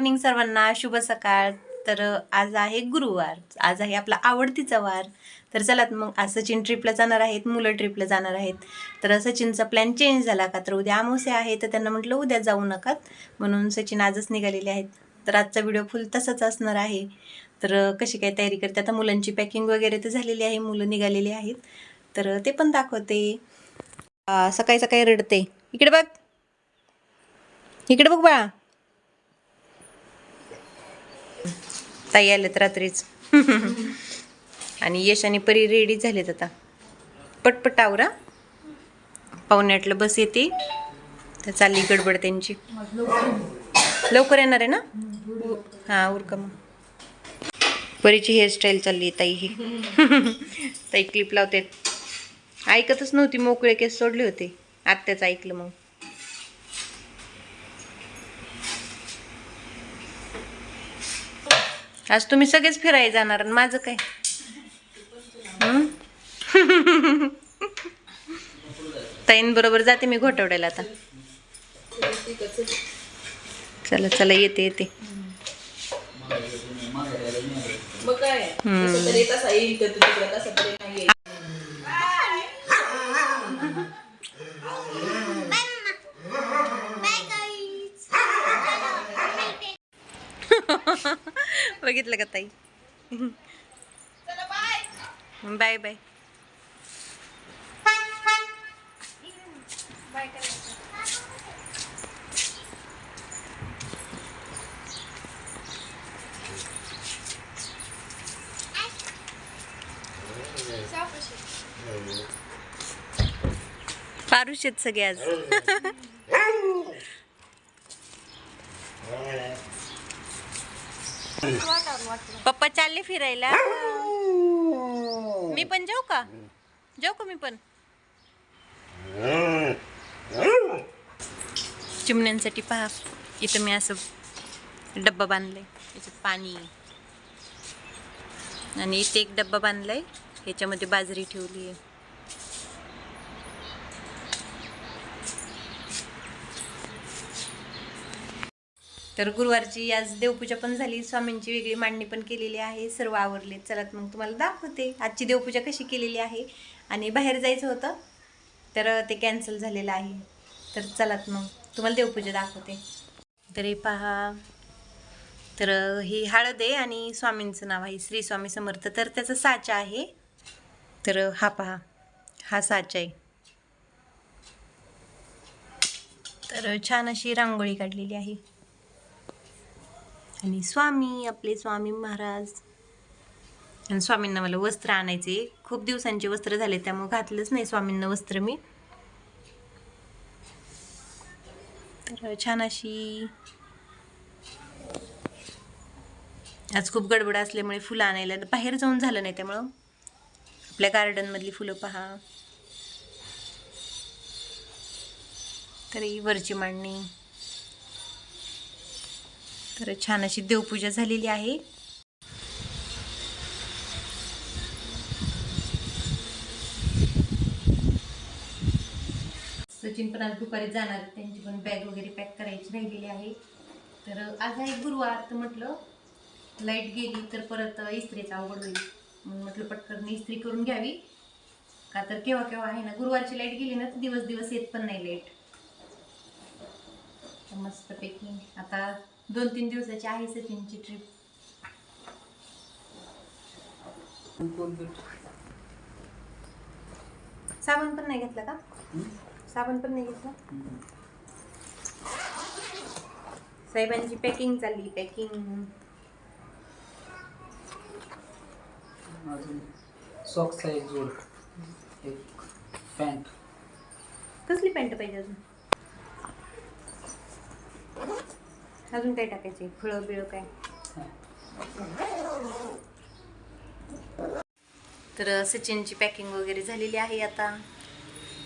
Morning सर्वांना शुभ सकाळ. तर आज आहे गुरुवार. आज आहे आपला आवडतीचा वार. तर चला मग आज सचिन ट्रिपला जाणार आहेत मुलं ट्रिपला जाणार आहेत. तर सचिनचा प्लॅन चेंज झाला का? तर उद्या अमावस्या आहे तर त्यांना म्हटलं उद्या जाऊ नकात म्हणून सचिन आजच निघालेले आहेत. तर आजचा व्हिडिओ फुल तसाच असणार आहे. तर कशी काय तयारी करते? आता मुलांची पॅकिंग वगैरे तर झालेली आहे मुलं निघालेली आहेत. तर ते पण दाखवते. सकाळी सकाळी रडते. इकडे बघ. इकडे बघ बाळा. ताई आल्यात रात्रीच. आणि यश आणि परी रेडी झालेत आता. पटपट आवरा. पाहुणे बस येते. तर चालली गडबड त्यांची. लवकर येणार आहे ना? हां उरका मग. परीची हेअरस्टाईल चालली आहे ताई ही. ताई क्लिप लावते ऐकतच नव्हती मोकळे केस सोडले होते. आत्याच ऐकलं मग. आज तुम्ही सगळेच फिरायला जाणार आणि माझं काय? हं? ताईन बरोबर जाते मी घोटवड्याला आता. चला चला येते येते. मग काय तसं तरी तसा येईल तर तू तिकडे तसा तरी नाही येईल. बघितलं का ताई? Bye bye. पारुषेत सगळे आज. हो, हो. पप्पा चालले फिरायला. मी पण जाऊ का? जाऊ का मी पण? चिमण्यांसाठी पहा इथं मी असं डब्बा बांधलाय याच्यात पाणी. आहे. आणि इथे एक डब्बा बांधलाय ह्याच्यामध्ये बाजरी ठेवली आहे. तर गुरुवारची आज देवपूजा पण झाली. स्वामींची वेगळी मांडणी पण केलेली आहे. सर्व आवरले. चला मग तुम्हाला दाखवते. आजची देवपूजा कशी केलेली आहे आणि बाहेर जायचं होतं तर ते कॅन्सल झालेलं आहे. तर चलात मग तुम्हाला देवपूजा दाखवते. तर हे पहा. तर ही हळद आहे आणि स्वामींचं नाव आहे श्री स्वामी समर्थ. तर त्याचा साचा आहे. तर हा पहा. हा साचा आहे. तर छान अशी रांगोळी काढलेली आहे. आणि स्वामी आपले स्वामी महाराज. आणि स्वामींना मला वस्त्र आणायचे. खूप दिवसांचे वस्त्र झाले त्यामुळे घातलंच नाही स्वामींना वस्त्र मी. तर छान अशी आज खूप गडबड असल्यामुळे फुलं आणायला बाहेर जाऊन झालं नाही त्यामुळं. आपल्या गार्डनमधली फुलं पहा. तरी वरची मांडणी. तर छान अशी देवपूजा झालेली आहे. सचिन पण आज दुपारी जाणार त्यांची पण बॅग वगैरे पॅक करायची राहिलेली आहे. तर आज आहे गुरुवार तर म्हटलं लाइट गेली तर परत इस्त्रीचा अवघड होईल. म्हणून म्हटलं पटकन इस्त्री करून घ्यावी. का तर केव्हा केव्हा आहे ना गुरुवारची लाइट गेली ना तर दिवस दिवस येत पण नाही लाइट मस्तपैकी आता दोन तीन दिवसाची आहे सचिनची ट्रिप साबण पण नाही घेतला का? साबण पण नाही घेतला? साहेबांची पॅकिंग चालली पॅकिंग सॉक्सचा एक जोड. एक पॅन्ट कसली पॅन्ट पाहिजे अजून? अजून काय टाकायचे? फळं बिळं काय? तर सचिनची पॅकिंग वगैरे झालेली आहे आता.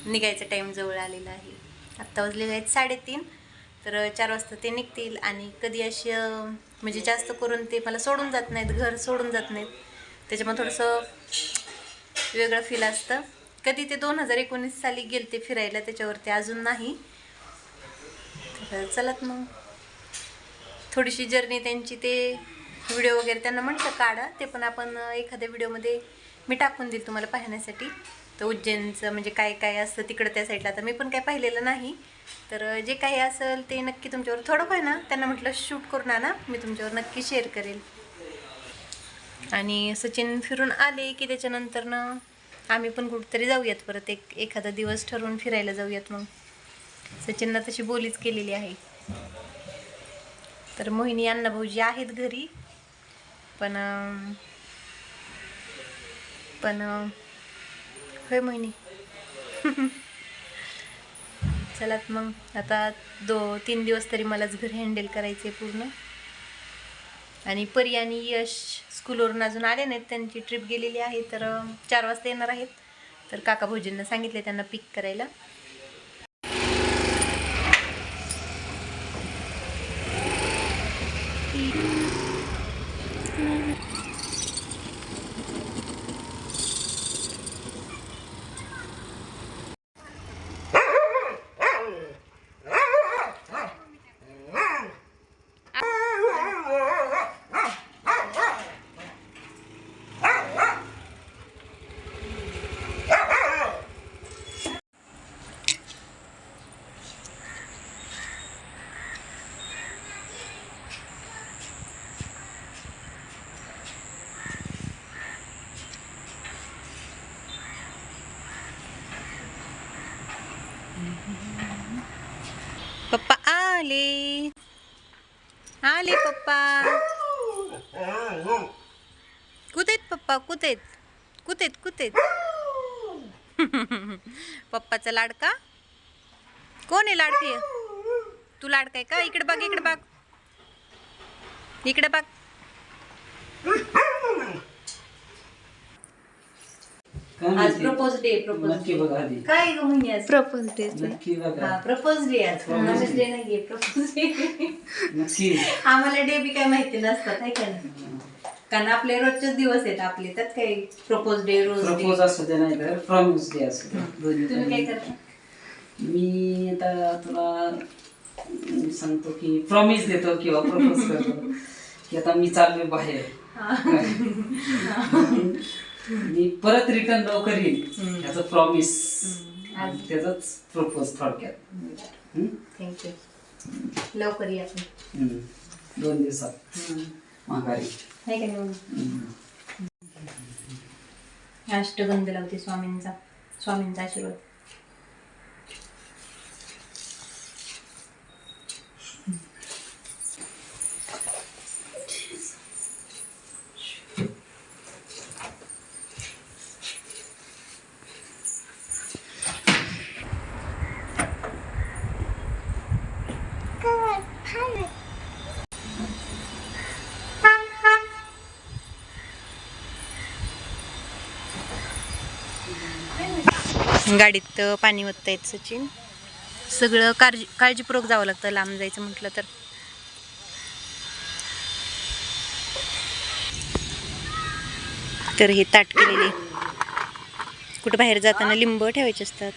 निघायचा टाईम जवळ आलेला आहे. आत्ता वाजले आहेत साडेतीन. तर चार वाजता ते निघतील आणि कधी अशी म्हणजे जास्त करून ते मला सोडून जात नाहीत घर सोडून जात नाहीत. त्याच्यामुळे थोडंसं वेगळं फील असतं. कधी ते दोन हजार एकोणीस साली गेलते फिरायला त्याच्यावरती अजून नाही. तर चलत मग. थोडीशी जर्नी त्यांची ते व्हिडिओ वगैरे त्यांना म्हटलं काढा. ते पण आपण एखाद्या व्हिडिओमध्ये मी टाकून देईल तुम्हाला पाहण्यासाठी. तर उज्जैनचं म्हणजे काय काय असतं तिकडं त्या साईडला तर मी पण काय पाहिलेलं नाही. तर जे काही असेल ते नक्की तुमच्यावर थोडं काय ना त्यांना म्हटलं शूट करून आणा. मी तुमच्यावर नक्की शेअर करेल. आणि सचिन फिरून आले की त्याच्यानंतर ना आम्ही पण कुठेतरी जाऊयात परत. एक एखादा दिवस ठरवून फिरायला जाऊयात मग. सचिननं तशी बोलीच केलेली आहे. तर मोहिनी अण्णा भाऊजी आहेत घरी. पण पण होय मोहिनी? चला मग आता दो तीन दिवस तरी मलाच घर हँडल करायचे पूर्ण. आणि परी आणि यश स्कूलवरून अजून आले नाहीत त्यांची ट्रिप गेलेली आहे तर चार वाजता येणार आहेत. तर काका भाऊजींना सांगितले त्यांना पिक करायला. आले. आले पप्पा. कुतेत पप्पा? कुतेत कुतेत कुतेत पप्पाचा लाडका कोण आहे लाडकी? तू लाडका आहे का? इकडे बघ इकडे बघ. इकडे बघ काय आज? प्रपोज डे प्रपोज नक्की बघा आधी. काय ग म्हणजे आज? प्रपोज डे नक्की बघा. हा प्रपोज डे आज. प्रपोज डे नाहीये प्रपोज डे नक्की. आम्हाला डे बी काय माहिती नसतात आहे का नाही? कारण आपले रोजचेच दिवस आहेत आपले. त्यात काही propose day rose day propose असू दे नाही तर प्रॉमिस डे असू दे. दोन्ही तुम्ही काय पण. करता? मी आता तुला सांगतो की प्रॉमिस देतो किंवा प्रपोज करतो. की आता मी चाललोय बाहेर. मी परत रिटर्न लवकर येईल याचं प्रॉमिस त्याचाच प्रपोज थोडक्यात? थँक्यू लवकर या. दोन दिवसात. माघारी. आहे का नाही. अष्टगंध लावते स्वामींचा. स्वामींचा आशीर्वाद. गाडीत पाणी ओतता येत सचिन. सगळं काळजी काळजीपूर्वक जावं लागतं. लांब जायचं म्हटलं तर. तर हे ताट केलेले. कुठं बाहेर जाताना लिंब ठेवायचे असतात.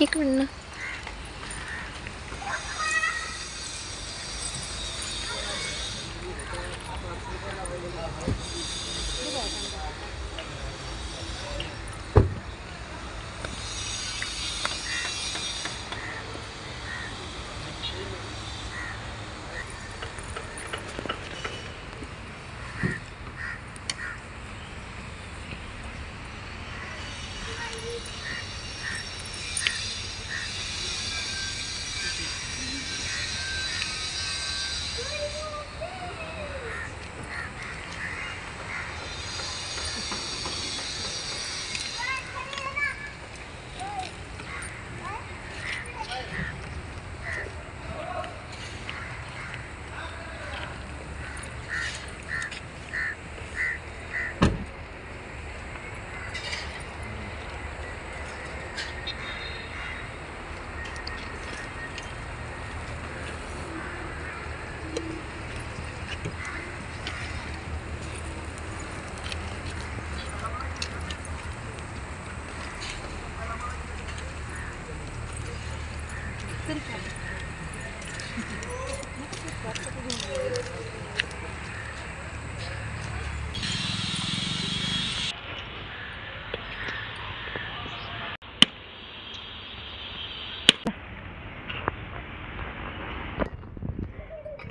इकडनं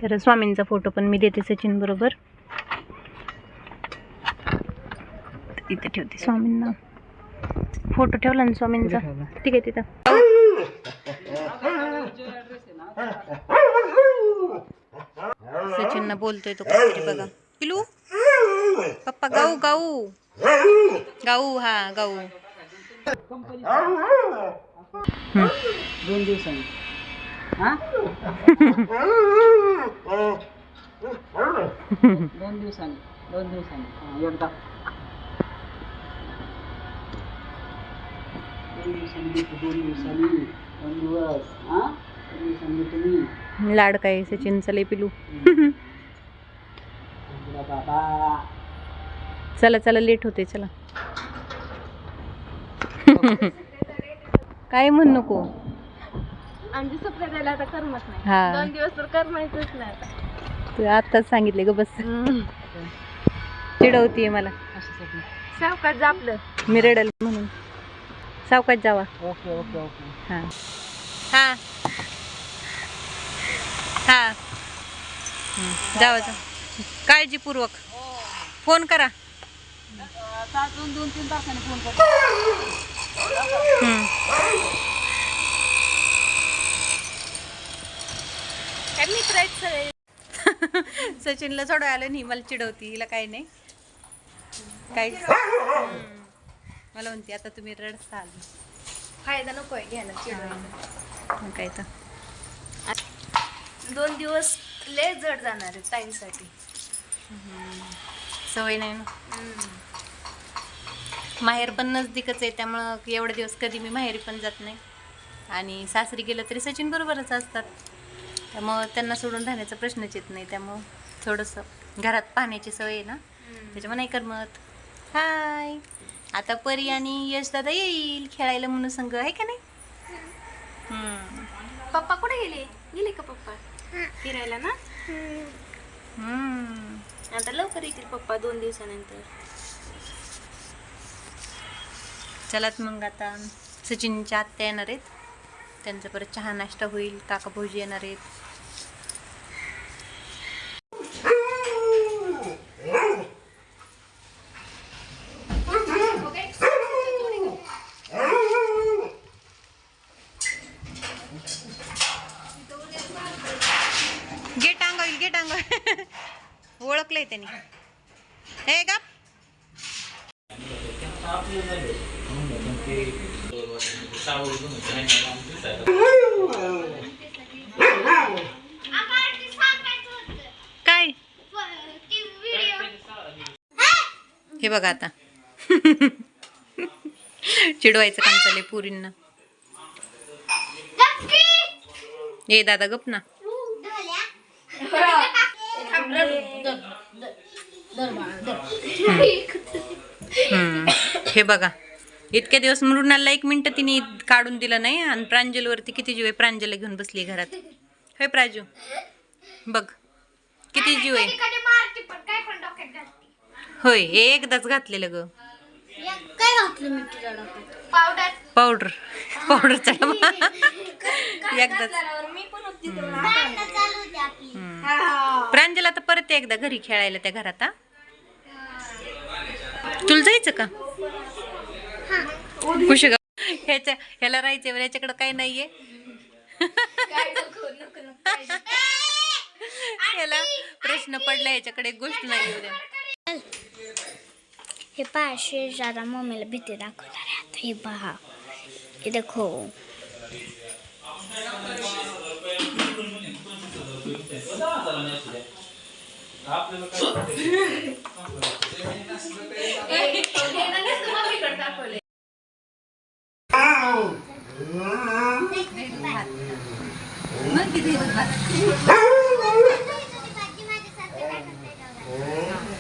तर स्वामींचा फोटो पण मी देते सचिन बरोबर. इथे ठेवते स्वामींना. फोटो ठेवला ना स्वामींचा? ठीक आहे तिथं. सचिनना बोलतोय तो काहीतरी बघा. पिलू? पप्पा गाऊ गाऊ. गाऊ हा गाऊ. दोन दिवसांनी. दोन दिवसांनी. दोन दिवसांनी. एकदा. दोन दिवसांनी देतो, दोन दिवसांनी दोन दिवस हा दोन दिवसांनी तुम्ही लाड काय सचिनचा लय पिलू बाबा चला चला लेट होते चला. काय म्हण नको? आमची आता करमत नाही. हा. दोन दिवस तर करमायचंच नाही आता. तू आत्ताच सांगितले ग बस. चिडवतीये मला. सावकाश जापलं मी रडल म्हणून. सावकाश जावा. Okay okay okay. हा. हा. हा. हं, जावा. जा काळजीपूर्वक. फोन करा. दोन दोन तीन तासांनी फोन. काय सगळे? सचिनला सोडवायला आलं नाही मला चिडवती हिला काही नाही. काही हं. मला म्हणते आता तुम्ही रडसाल फायदा नकोय घ्यायला चिडवायचा. मग काय तर. दोन दिवस लय जड जाणार आहे ताईंसाठी. सवय नाही ना. माहेर पण नजदीकच आहे त्यामुळं एवढे दिवस कधी मी माहेरी पण जात नाही. आणि सासरी गेलं तरी सचिन बरोबरच असतात. त्यामुळं त्यांना सोडून राहण्याचा प्रश्नच येत नाही त्यामुळं थोडंसं घरात पाहण्याची सवय आहे ना. त्याच्यामुळे नाही करमत. हाय. आता परी आणि यश दादा येईल खेळायला म्हणून संग आहे का नाही? हम्म. पप्पा कुठे गेले? गेले का पप्पा? फिरायला ना? हम्म. आता लवकर येतील पप्पा दोन दिवसानंतर. चलात मग आता सचिनच्या आत्या येणार आहेत. त्यांचा परत चहा नाश्ता होईल काका भोजी येणार आहेत गे टांग होईल गे टांग ओळखलंय त्यांनी. हे का काय? हे बघा आता. चिडवायचं काम चाललंय पुरींना. ये दादा गप ना. हे बघा. इतके दिवस मृणालला एक मिनिट तिने काढून दिलं नाही आणि प्रांजलवरती किती जीव आहे? प्रांजल घेऊन बसली घरात. होय प्राजू? बघ. किती जीव आहे? होय हे एकदाच घातलेलं ग. पावडर. पावडर. डबा एकदाच. प्रांजल आता परत एकदा घरी खेळायला त्या घरात हा? तुला जायचं का? खुशी ग ह्याच्या ह्याला राहायचं ह्याच्याकडे काही नाहीये. ह्याला प्रश्न पडला ह्याच्याकडे एक गोष्ट नाही उद्या हे पहा शेजारा मम्मीला भीती दाखवणार आहे. आता हे पहा. हे देखो.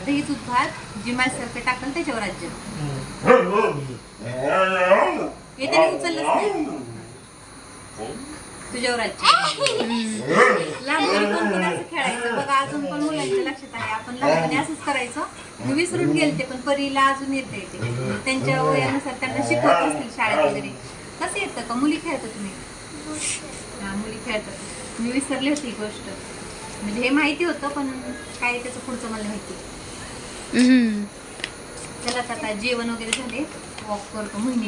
दही दूध भात जिमासारखं टाकल त्याच्यावर राज्य येते तरी उचललंच नाही तुझ्यावर लहानपणी कोण कोण असं खेळायचं. अजून पण मुलांच्या लक्षात आहे. आपण लहानपणी असंच करायचं. मी विसरून गेलते पण परीला अजून येते. ते त्यांच्या वयानुसार त्यांना शिकवत असतील शाळेत वगैरे. कसं येतं का? मुली खेळता तुम्ही? हा मुली खेळतात मी विसरली होती ही गोष्ट. म्हणजे हे माहिती होतं पण काय त्याचं पुढचं मला माहिती चला आता जेवण वगैरे झाले. वॉक करतो महिने